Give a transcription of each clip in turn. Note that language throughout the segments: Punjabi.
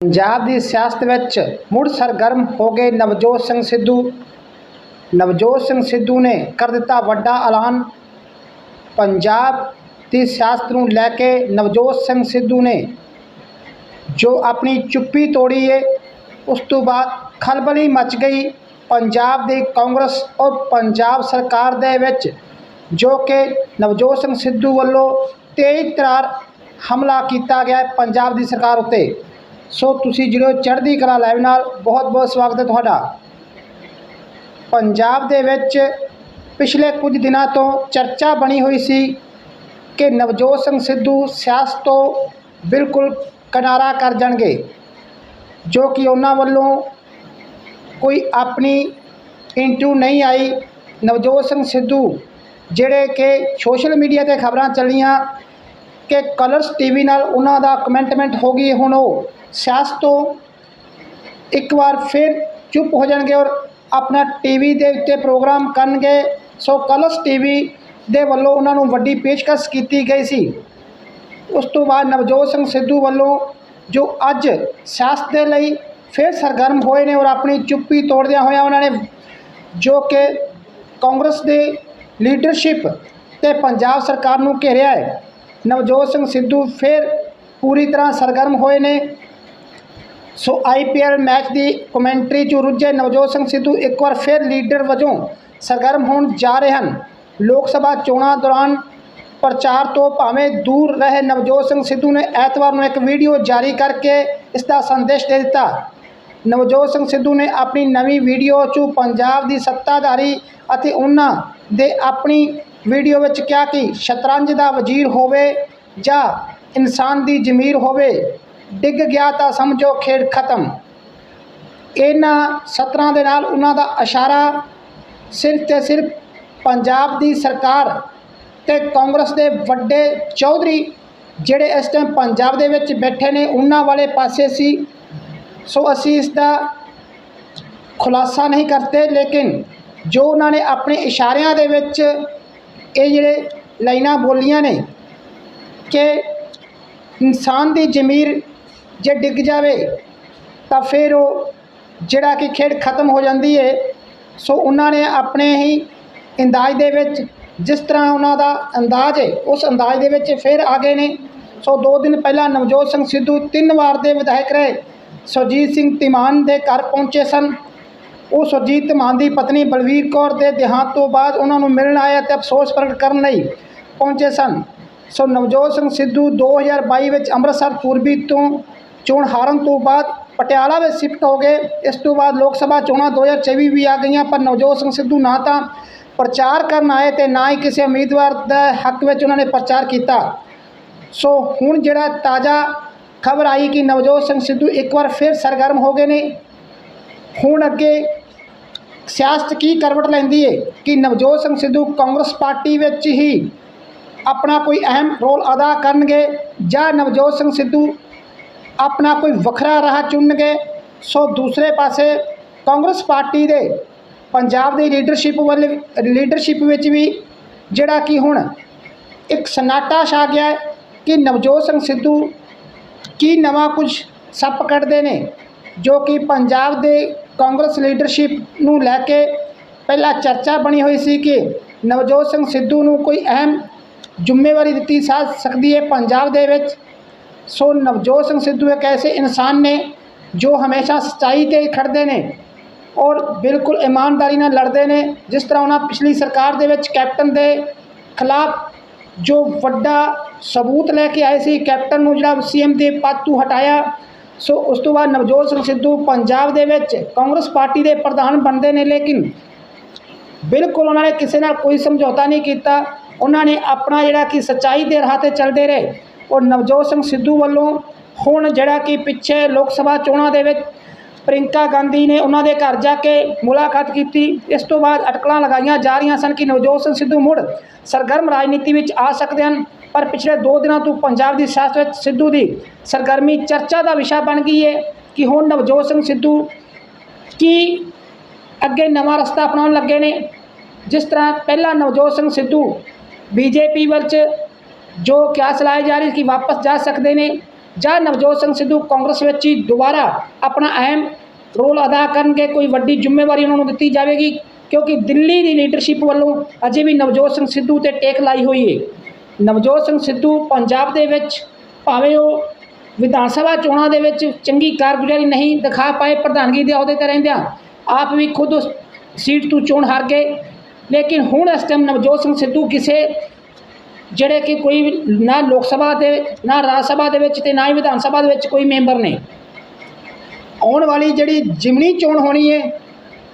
ਪੰਜਾਬ ਦੀ ਸਿਆਸਤ ਵਿੱਚ ਮੁੜ ਸਰਗਰਮ ਹੋ ਗਏ ਨਵਜੋਤ ਸਿੰਘ ਸਿੱਧੂ। ਨਵਜੋਤ ਸਿੰਘ ਸਿੱਧੂ ਨੇ ਕਰ ਦਿੱਤਾ ਵੱਡਾ ਐਲਾਨ। ਪੰਜਾਬ ਦੀ ਸਿਆਸਤ ਨੂੰ ਲੈ ਕੇ ਨਵਜੋਤ ਸਿੰਘ ਸਿੱਧੂ ਨੇ ਜੋ ਆਪਣੀ ਚੁੱਪੀ ਤੋੜੀ ਏ, ਉਸ ਤੋਂ ਬਾਅਦ ਖਲਬਲੀ ਮਚ ਗਈ। ਪੰਜਾਬ ਦੀ ਕਾਂਗਰਸ ਔਰ ਪੰਜਾਬ ਸਰਕਾਰ ਦੇ ਵਿੱਚ ਜੋ ਕਿ ਨਵਜੋਤ ਸਿੰਘ ਸਿੱਧੂ ਵੱਲੋਂ ਤੇਜ਼ ਤਰਾਰ ਹਮਲਾ ਕੀਤਾ ਗਿਆ ਪੰਜਾਬ ਦੀ ਸਰਕਾਰ ਉੱਤੇ। ਸੋ ਤੁਸੀਂ ਜਿਹੜੇ ਚੜ੍ਹਦੀ ਕਲਾ ਲਾਈਵ ਨਾਲ ਬਹੁਤ ਬਹੁਤ ਸਵਾਗਤ ਹੈ ਤੁਹਾਡਾ। ਪੰਜਾਬ ਦੇ ਵਿੱਚ ਪਿਛਲੇ ਕੁਝ ਦਿਨਾਂ ਤੋਂ ਚਰਚਾ ਬਣੀ ਹੋਈ ਸੀ ਕਿ ਨਵਜੋਤ ਸਿੰਘ ਸਿੱਧੂ ਸਿਆਸਤ ਤੋਂ ਬਿਲਕੁਲ ਕਿਨਾਰਾ ਕਰ ਜਾਣਗੇ, ਜੋ ਕਿ ਉਹਨਾਂ ਵੱਲੋਂ ਕੋਈ ਆਪਣੀ ਇੰਟਰਵਿਊ ਨਹੀਂ ਆਈ। ਨਵਜੋਤ ਸਿੰਘ ਸਿੱਧੂ, ਜਿਹੜੇ ਕਿ ਸੋਸ਼ਲ ਮੀਡੀਆ ਤੇ ਖਬਰਾਂ ਚੱਲੀਆਂ ਕਿ ਕਲਰਸ ਟੀਵੀ ਨਾਲ ਉਹਨਾਂ ਦਾ ਕਮੈਂਟਮੈਂਟ ਹੋ ਗਈ, ਹੁਣ ਉਹ ਸਿਆਸਤ ਤੋਂ ਇੱਕ ਵਾਰ ਫਿਰ ਚੁੱਪ ਹੋ ਜਾਣਗੇ ਔਰ ਆਪਣਾ ਟੀਵੀ ਦੇ ਉੱਤੇ ਪ੍ਰੋਗਰਾਮ ਕਰਨਗੇ। ਸੋ ਕਲਰਸ ਟੀਵੀ ਦੇ ਵੱਲੋਂ ਉਹਨਾਂ ਨੂੰ ਵੱਡੀ ਪੇਸ਼ਕਸ਼ ਕੀਤੀ ਗਈ ਸੀ। ਉਸ ਤੋਂ ਬਾਅਦ ਨਵਜੋਤ ਸਿੰਘ ਸਿੱਧੂ ਵੱਲੋਂ ਜੋ ਅੱਜ ਸਿਆਸਤ ਦੇ ਲਈ ਫਿਰ ਸਰਗਰਮ ਹੋਏ ਨੇ ਔਰ ਆਪਣੀ ਚੁੱਪੀ ਤੋੜਦਿਆਂ ਹੋਇਆਂ ਉਹਨਾਂ ਨੇ ਜੋ ਕਿ ਕਾਂਗਰਸ ਦੇ ਲੀਡਰਸ਼ਿਪ ਤੇ ਪੰਜਾਬ ਸਰਕਾਰ ਨੂੰ ਘੇਰਿਆ ਹੈ। ਨਵਜੋਤ ਸਿੰਘ ਸਿੱਧੂ ਫਿਰ ਪੂਰੀ ਤਰ੍ਹਾਂ ਸਰਗਰਮ ਹੋਏ ਨੇ। ਸੋ ਆਈਪੀਐਲ ਮੈਚ ਦੀ ਕਮੈਂਟਰੀ 'ਚ ਰੁੱਝੇ ਨਵਜੋਤ ਸਿੰਘ ਸਿੱਧੂ ਇੱਕ ਵਾਰ ਫਿਰ ਲੀਡਰ ਵਜੋਂ ਸਰਗਰਮ ਹੋਣ ਜਾ ਰਹੇ ਹਨ। ਲੋਕ ਸਭਾ ਚੋਣਾਂ ਦੌਰਾਨ ਪ੍ਰਚਾਰ ਤੋਂ ਭਾਵੇਂ ਦੂਰ ਰਹੇ ਨਵਜੋਤ ਸਿੰਘ ਸਿੱਧੂ ਨੇ ਐਤਵਾਰ ਨੂੰ ਇੱਕ ਵੀਡੀਓ ਜਾਰੀ ਕਰਕੇ ਇਸ ਦਾ ਸੰਦੇਸ਼ ਦੇ ਦਿੱਤਾ। ਨਵਜੋਤ ਸਿੰਘ ਸਿੱਧੂ ਨੇ ਆਪਣੀ ਨਵੀਂ ਵੀਡੀਓ 'ਚ ਪੰਜਾਬ ਦੀ ਸੱਤਾਧਾਰੀ ਅਤੇ ਉਹਨਾਂ ਦੇ ਆਪਣੀ ਵੀਡੀਓ ਵਿੱਚ ਕਿਹਾ ਕਿ ਸ਼ਤਰੰਜ ਦਾ ਵਜ਼ੀਰ ਹੋਵੇ ਜਾਂ ਇਨਸਾਨ ਦੀ ਜ਼ਮੀਰ ਹੋਵੇ, ਡਿੱਗ ਗਿਆ ਤਾਂ ਸਮਝੋ ਖੇਡ ਖਤਮ। ਇਹਨਾਂ ਸਤਰਾਂ ਦੇ ਨਾਲ ਉਹਨਾਂ ਦਾ ਇਸ਼ਾਰਾ ਸਿਰਫ ਤੇ ਸਿਰਫ ਪੰਜਾਬ ਦੀ ਸਰਕਾਰ ਤੇ ਕਾਂਗਰਸ ਦੇ ਵੱਡੇ ਚੌਧਰੀ ਜਿਹੜੇ ਇਸ ਟਾਈਮ ਪੰਜਾਬ ਦੇ ਵਿੱਚ ਬੈਠੇ ਨੇ, ਉਹਨਾਂ ਵਾਲੇ ਪਾਸੇ ਸੀ। ਸੋ ਅਸੀਂ ਇਸ ਦਾ ਖੁਲਾਸਾ ਨਹੀਂ ਕਰਦੇ ਲੇਕਿਨ ਜੋ ਉਹਨਾਂ ਨੇ ਆਪਣੇ ਇਸ਼ਾਰਿਆਂ ਦੇ ਵਿੱਚ ਇਹ ਜਿਹੜੇ ਲਾਈਨਾਂ ਬੋਲੀਆਂ ਨੇ ਕਿ ਇਨਸਾਨ ਦੀ ਜ਼ਮੀਰ ਜੇ ਡਿੱਗ ਜਾਵੇ ਤਾਂ ਫਿਰ ਉਹ ਜਿਹੜਾ ਕਿ ਖੇਡ ਖਤਮ ਹੋ ਜਾਂਦੀ ਹੈ ਸੋ ਉਹਨਾਂ ਨੇ ਆਪਣੇ ਹੀ ਅੰਦਾਜ਼ ਦੇ ਵਿੱਚ ਜਿਸ ਤਰ੍ਹਾਂ ਉਹਨਾਂ ਦਾ ਅੰਦਾਜ਼ ਹੈ ਉਸ ਅੰਦਾਜ਼ ਦੇ ਵਿੱਚ ਫਿਰ ਆ ਗਏ ਨੇ। ਸੋ ਦੋ ਦਿਨ ਪਹਿਲਾਂ ਨਵਜੋਤ ਸਿੰਘ ਸਿੱਧੂ ਤਿੰਨ ਵਾਰ ਦੇ ਵਿਧਾਇਕ ਰਹੇ। ਸੁਰਜੀਤ ਸਿੰਘ ਤਿਮਾਨ ਦੇ ਘਰ ਪਹੁੰਚੇ ਸਨ। ਉਹ ਸੁਰਜੀਤ ਧੀਮਾਨ ਦੀ ਪਤਨੀ ਬਲਵੀਰ ਕੌਰ ਦੇ ਦੇਹਾਂਤ ਤੋਂ ਬਾਅਦ ਉਹਨਾਂ ਨੂੰ ਮਿਲਣ ਆਏ ਅਤੇ ਅਫਸੋਸ ਪ੍ਰਗਟ ਕਰਨ ਲਈ ਪਹੁੰਚੇ ਸਨ। ਸੋ ਨਵਜੋਤ ਸਿੰਘ ਸਿੱਧੂ 2022 ਵਿੱਚ ਅੰਮ੍ਰਿਤਸਰ, ਪੂਰਬੀ ਤੋਂ ਚੋਣ ਹਾਰਨ ਤੋਂ ਬਾਅਦ ਪਟਿਆਲਾ ਵਿੱਚ ਸ਼ਿਫਟ ਹੋ ਗਏ। ਇਸ ਤੋਂ ਬਾਅਦ ਲੋਕ ਸਭਾ ਚੋਣਾਂ 2024 ਵੀ ਆ ਗਈਆਂ, ਪਰ ਨਵਜੋਤ ਸਿੰਘ ਸਿੱਧੂ ਨਾ ਤਾਂ ਪ੍ਰਚਾਰ ਕਰਨ ਆਏ ਤੇ ਨਾ ਹੀ ਕਿਸੇ ਉਮੀਦਵਾਰ ਦੇ ਹੱਕ ਵਿੱਚ ਉਹਨਾਂ ਨੇ ਪ੍ਰਚਾਰ ਕੀਤਾ। ਸੋ ਹੁਣ ਜਿਹੜਾ ਤਾਜ਼ਾ ਖਬਰ ਆਈ ਕਿ ਨਵਜੋਤ ਸਿੰਘ ਸਿੱਧੂ ਇੱਕ ਵਾਰ ਫਿਰ ਸਰਗਰਮ ਹੋ ਗਏ ਨੇ। ਹੁਣ ਅੱਗੇ ਸਿਆਸਤ ਕੀ ਕਰਵਟ ਲੈਂਦੀ ਏ? ਕਿ ਨਵਜੋਤ ਸਿੰਘ ਸਿੱਧੂ ਕਾਂਗਰਸ ਪਾਰਟੀ ਵਿੱਚ ਹੀ ਆਪਣਾ ਕੋਈ ਅਹਿਮ ਰੋਲ ਅਦਾ ਕਰਨਗੇ ਜਾਂ ਨਵਜੋਤ ਸਿੰਘ ਸਿੱਧੂ ਆਪਣਾ ਕੋਈ ਵੱਖਰਾ ਰਾਹ ਚੁਣਨਗੇ? ਸੋ ਦੂਸਰੇ ਪਾਸੇ ਕਾਂਗਰਸ ਪਾਰਟੀ ਦੇ ਪੰਜਾਬ ਦੀ ਲੀਡਰਸ਼ਿਪ ਵੱਲ ਲੀਡਰਸ਼ਿਪ ਵਿੱਚ ਵੀ ਜਿਹੜਾ ਕਿ ਹੁਣ ਇੱਕ ਸਨਾਟਾ ਛਾ ਗਿਆ ਕਿ ਨਵਜੋਤ ਸਿੰਘ ਸਿੱਧੂ ਕੀ ਨਵਾਂ ਕੁਝ ਸੱਪ ਕੱਢਦੇ ਨੇ ਜੋ ਕਿ ਪੰਜਾਬ ਦੇ ਕਾਂਗਰਸ ਲੀਡਰਸ਼ਿਪ ਨੂੰ ਲੈ ਕੇ ਪਹਿਲਾਂ ਚਰਚਾ ਬਣੀ ਹੋਈ ਸੀ ਕਿ ਨਵਜੋਤ ਸਿੰਘ ਸਿੱਧੂ ਨੂੰ ਕੋਈ ਅਹਿਮ ਜ਼ਿੰਮੇਵਾਰੀ ਦਿੱਤੀ ਜਾ ਸਕਦੀ ਹੈ ਪੰਜਾਬ ਦੇ ਵਿੱਚ। ਸੋ ਨਵਜੋਤ ਸਿੰਘ ਸਿੱਧੂ ਇੱਕ ਐਸੇ ਇਨਸਾਨ ਨੇ ਜੋ ਹਮੇਸ਼ਾ ਸੱਚਾਈ ਤੇ ਖੜਦੇ ਨੇ ਔਰ ਬਿਲਕੁਲ ਇਮਾਨਦਾਰੀ ਨਾਲ ਲੜਦੇ ਨੇ, ਜਿਸ ਤਰ੍ਹਾਂ ਉਹਨਾਂ ਪਿਛਲੀ ਸਰਕਾਰ ਦੇ ਵਿੱਚ ਕੈਪਟਨ ਦੇ ਖਿਲਾਫ ਜੋ ਵੱਡਾ ਸਬੂਤ ਲੈ ਕੇ ਆਏ ਸੀ, ਕੈਪਟਨ ਨੂੰ ਜਿਹੜਾ ਸੀਐਮ ਦੇ ਪਦ ਤੋਂ ਹਟਾਇਆ ਸੋ ਉਸ ਤੋਂ ਬਾਅਦ ਨਵਜੋਤ ਸਿੰਘ ਸਿੱਧੂ ਪੰਜਾਬ ਦੇ ਵਿੱਚ ਕਾਂਗਰਸ ਪਾਰਟੀ ਦੇ ਪ੍ਰਧਾਨ ਬਣਦੇ ਨੇ, ਲੇਕਿਨ ਬਿਲਕੁਲ ਉਹਨਾਂ ਨੇ ਕਿਸੇ ਨਾਲ ਕੋਈ ਸਮਝੌਤਾ ਨਹੀਂ ਕੀਤਾ। ਉਹਨਾਂ ਨੇ ਆਪਣਾ ਜਿਹੜਾ ਕਿ ਸੱਚਾਈ ਦੇ ਰਾਹ ਤੇ ਚੱਲਦੇ ਰਹੇ। ਔਰ ਨਵਜੋਤ ਸਿੰਘ ਸਿੱਧੂ ਵੱਲੋਂ ਹੁਣ ਜਿਹੜਾ ਕਿ ਪਿੱਛੇ ਲੋਕ ਸਭਾ ਚੋਣਾਂ ਦੇ ਵਿੱਚ ਪ੍ਰਿੰਕਾ ਗਾਂਧੀ ਨੇ ਉਹਨਾਂ ਦੇ ਘਰ ਜਾ ਕੇ ਮੁਲਾਕਾਤ ਕੀਤੀ। ਇਸ ਤੋਂ ਬਾਅਦ ਅਟਕਲਾਂ ਲਗਾਈਆਂ ਜਾ ਰਹੀਆਂ ਸਨ ਕਿ ਨਵਜੋਤ ਸਿੰਘ ਸਿੱਧੂ ਮੁੜ ਸਰਗਰਮ ਰਾਜਨੀਤੀ ਵਿੱਚ ਆ ਸਕਦੇ ਹਨ। ਪਰ ਪਿਛਲੇ 2 ਦਿਨਾਂ ਤੋਂ ਪੰਜਾਬ ਦੀ ਸਿਆਸਤ ਵਿੱਚ ਸਿੱਧੂ ਦੀ ਸਰਗਰਮੀ ਚਰਚਾ ਦਾ ਵਿਸ਼ਾ ਬਣ ਗਈ ਹੈ ਕਿ ਹੁਣ ਨਵਜੋਤ ਸਿੰਘ ਸਿੱਧੂ ਕੀ ਅੱਗੇ ਨਵਾਂ ਰਸਤਾ ਅਪਣਾਉਣ ਲੱਗੇ ਨੇ। ਜਿਸ ਤਰ੍ਹਾਂ ਪਹਿਲਾਂ ਨਵਜੋਤ ਸਿੰਘ ਸਿੱਧੂ ਬੀਜੇਪੀ ਵੱਲ 'ਚ ਜੋ ਕਿਆਸ ਲਾਏ ਜਾ ਰਹੀ ਕਿ ਵਾਪਸ ਜਾ ਸਕਦੇ ਨੇ ਜਾਂ ਨਵਜੋਤ ਸਿੰਘ ਸਿੱਧੂ ਕਾਂਗਰਸ ਵਿੱਚ ਹੀ ਦੁਬਾਰਾ ਆਪਣਾ ਅਹਿਮ ਰੋਲ ਅਦਾ ਕਰਨਗੇ, ਕੋਈ ਵੱਡੀ ਜ਼ਿੰਮੇਵਾਰੀ ਉਹਨਾਂ ਨੂੰ ਦਿੱਤੀ ਜਾਵੇਗੀ ਕਿਉਂਕਿ ਦਿੱਲੀ ਦੀ ਲੀਡਰਸ਼ਿਪ ਵੱਲੋਂ ਅਜੇ ਵੀ ਨਵਜੋਤ ਸਿੰਘ ਸਿੱਧੂ ਤੇ ਟੇਕ ਲਾਈ ਹੋਈ ਹੈ। ਨਵਜੋਤ ਸਿੰਘ ਸਿੱਧੂ ਪੰਜਾਬ ਦੇ ਵਿੱਚ ਭਾਵੇਂ ਉਹ ਵਿਧਾਨ ਸਭਾ ਚੋਣਾਂ ਦੇ ਵਿੱਚ ਚੰਗੀ ਕਾਰਗੁਜ਼ਾਰੀ ਨਹੀਂ ਦਿਖਾ ਪਾਏ, ਪ੍ਰਧਾਨਗੀ ਦੇ ਅਹੁਦੇ ਤੇ ਰਹਿੰਦਿਆਂ ਆਪ ਵੀ ਖੁਦ ਉਸ ਸੀਟ ਤੋਂ ਚੋਣ ਹਾਰ ਗਏ। ਲੇਕਿਨ ਹੁਣ ਇਸ ਟਾਈਮ ਨਵਜੋਤ ਸਿੰਘ ਸਿੱਧੂ ਕਿਸੇ ਜਿਹੜੇ ਕਿ ਕੋਈ ਨਾ ਲੋਕ ਸਭਾ ਦੇ, ਨਾ ਰਾਜ ਸਭਾ ਦੇ ਵਿੱਚ ਤੇ ਨਾ ਹੀ ਵਿਧਾਨ ਸਭਾ ਦੇ ਵਿੱਚ ਕੋਈ ਮੈਂਬਰ ਨੇ। ਆਉਣ ਵਾਲੀ ਜਿਹੜੀ ਜਿਮਨੀ ਚੋਣ ਹੋਣੀ ਹੈ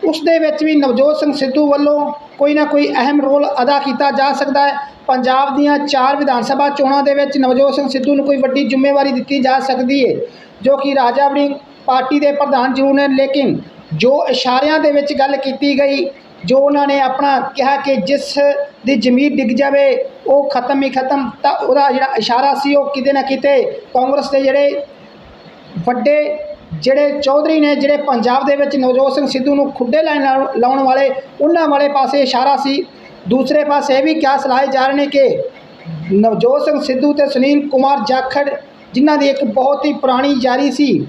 ਉਸ ਦੇ ਵਿੱਚ ਵੀ ਨਵਜੋਤ ਸਿੰਘ ਸਿੱਧੂ ਵੱਲੋਂ ਕੋਈ ਨਾ ਕੋਈ ਅਹਿਮ ਰੋਲ ਅਦਾ ਕੀਤਾ ਜਾ ਸਕਦਾ ਹੈ। ਪੰਜਾਬ ਦੀਆਂ ਚਾਰ ਵਿਧਾਨ ਸਭਾ ਚੋਣਾਂ ਦੇ ਵਿੱਚ ਨਵਜੋਤ ਸਿੰਘ ਸਿੱਧੂ ਨੂੰ ਕੋਈ ਵੱਡੀ ਜ਼ਿੰਮੇਵਾਰੀ ਦਿੱਤੀ ਜਾ ਸਕਦੀ ਹੈ ਜੋ ਕਿ ਰਾਜਾ ਵੜਿੰਗ ਪਾਰਟੀ ਦੇ ਪ੍ਰਧਾਨ ਜ਼ਰੂਰ ਨੇ। ਲੇਕਿਨ ਜੋ ਇਸ਼ਾਰਿਆਂ ਦੇ ਵਿੱਚ ਗੱਲ ਕੀਤੀ ਗਈ, ਜੋ ਉਹਨਾਂ ਨੇ ਆਪਣਾ ਕਿਹਾ ਕਿ ਜਿਸ ਦੀ ਜ਼ਮੀਰ ਡਿੱਗ ਜਾਵੇ, ਉਹ ਖਤਮ ਹੀ ਖਤਮ, ਤਾਂ ਉਹਦਾ ਜਿਹੜਾ ਇਸ਼ਾਰਾ ਸੀ ਉਹ ਕਿਤੇ ਨਾ ਕਿਤੇ ਕਾਂਗਰਸ ਦੇ ਜਿਹੜੇ ਵੱਡੇ ਜਿਹੜੇ ਚੌਧਰੀ ਨੇ, ਜਿਹੜੇ ਪੰਜਾਬ ਦੇ ਵਿੱਚ ਨਵਜੋਤ ਸਿੰਘ ਸਿੱਧੂ ਨੂੰ ਖੁੱਡੇ ਲਾਉਣ ਲਾਉਣ ਵਾਲੇ, ਉਹਨਾਂ ਵਾਲੇ ਪਾਸੇ ਇਸ਼ਾਰਾ ਸੀ। ਦੂਸਰੇ ਪਾਸੇ ਇਹ ਵੀ ਕਿਆਸ ਲਾਏ ਜਾ ਰਹੇ ਨੇ ਕਿ ਨਵਜੋਤ ਸਿੰਘ ਸਿੱਧੂ ਤੇ ਸੁਨੀਲ ਕੁਮਾਰ ਜਾਖੜ, ਜਿਨ੍ਹਾਂ ਦੀ ਇੱਕ ਬਹੁਤ ਹੀ ਪੁਰਾਣੀ ਯਾਰੀ ਸੀ,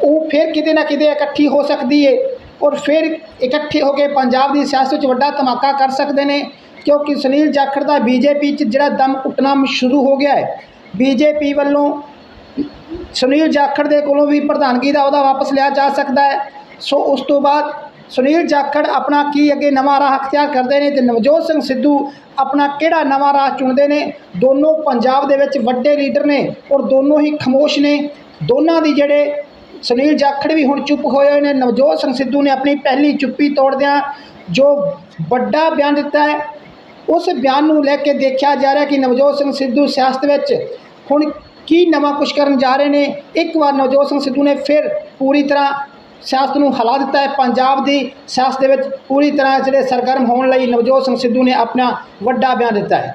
ਉਹ ਫਿਰ ਕਿਤੇ ਨਾ ਕਿਤੇ ਇਕੱਠੀ ਹੋ ਸਕਦੀ ਏ ਔਰ ਫਿਰ ਇਕੱਠੇ ਹੋ ਕੇ ਪੰਜਾਬ ਦੀ ਸਿਆਸਤ ਵਿੱਚ ਵੱਡਾ ਧਮਾਕਾ ਕਰ ਸਕਦੇ ਨੇ, ਕਿਉਂਕਿ ਸੁਨੀਲ ਜਾਖੜ ਦਾ ਬੀਜੇਪੀ 'ਚ ਜਿਹੜਾ ਦਮ ਘੁੱਟਣਾ ਸ਼ੁਰੂ ਹੋ ਗਿਆ ਹੈ ਬੀਜੇਪੀ ਵੱਲੋਂ ਸੁਨੀਲ ਜਾਖੜ ਦੇ ਕੋਲੋਂ ਵੀ ਪ੍ਰਧਾਨਗੀ ਦਾ ਉਹਦਾ ਵਾਪਸ ਲਿਆ ਜਾ ਸਕਦਾ ਹੈ। ਸੋ ਉਸ ਤੋਂ ਬਾਅਦ ਸੁਨੀਲ ਜਾਖੜ ਆਪਣਾ ਕੀ ਅੱਗੇ ਨਵਾਂ ਰਾਹ ਅਖਤਿਆਰ ਕਰਦੇ ਨੇ ਤੇ ਨਵਜੋਤ ਸਿੰਘ ਸਿੱਧੂ ਆਪਣਾ ਕਿਹੜਾ ਨਵਾਂ ਰਾਹ ਚੁਣਦੇ ਨੇ? ਦੋਨੋਂ ਪੰਜਾਬ ਦੇ ਵਿੱਚ ਵੱਡੇ ਲੀਡਰ ਨੇ ਔਰ ਦੋਨੋਂ ਹੀ ਖਮੋਸ਼ ਨੇ। ਦੋਨਾਂ ਦੀ ਜਿਹੜੇ ਸੁਨੀਲ ਜਾਖੜ ਵੀ ਹੁਣ ਚੁੱਪ ਹੋਏ ਹੋਏ ਨੇ। ਨਵਜੋਤ ਸਿੰਘ ਸਿੱਧੂ ਨੇ ਆਪਣੀ ਪਹਿਲੀ ਚੁੱਪੀ ਤੋੜਦਿਆਂ ਜੋ ਵੱਡਾ ਬਿਆਨ ਦਿੱਤਾ ਹੈ, ਉਸ ਬਿਆਨ ਨੂੰ ਲੈ ਕੇ ਦੇਖਿਆ ਜਾ ਰਿਹਾ ਕਿ ਨਵਜੋਤ ਸਿੰਘ ਸਿੱਧੂ ਸਿਆਸਤ ਵਿੱਚ ਹੁਣ ਕੀ ਨਵਾਂ ਕੁਝ ਕਰਨ ਜਾ ਰਹੇ ਨੇ? ਇੱਕ ਵਾਰ ਨਵਜੋਤ ਸਿੰਘ ਸਿੱਧੂ ਨੇ ਫਿਰ ਪੂਰੀ ਤਰ੍ਹਾਂ ਸਿਆਸਤ ਨੂੰ ਹਿਲਾ ਦਿੱਤਾ ਹੈ। ਪੰਜਾਬ ਦੀ ਸਿਆਸਤ ਦੇ ਵਿੱਚ ਪੂਰੀ ਤਰ੍ਹਾਂ ਜਿਹੜੇ ਸਰਗਰਮ ਹੋਣ ਲਈ ਨਵਜੋਤ ਸਿੰਘ ਸਿੱਧੂ ਨੇ ਆਪਣਾ ਵੱਡਾ ਬਿਆਨ ਦਿੱਤਾ ਹੈ।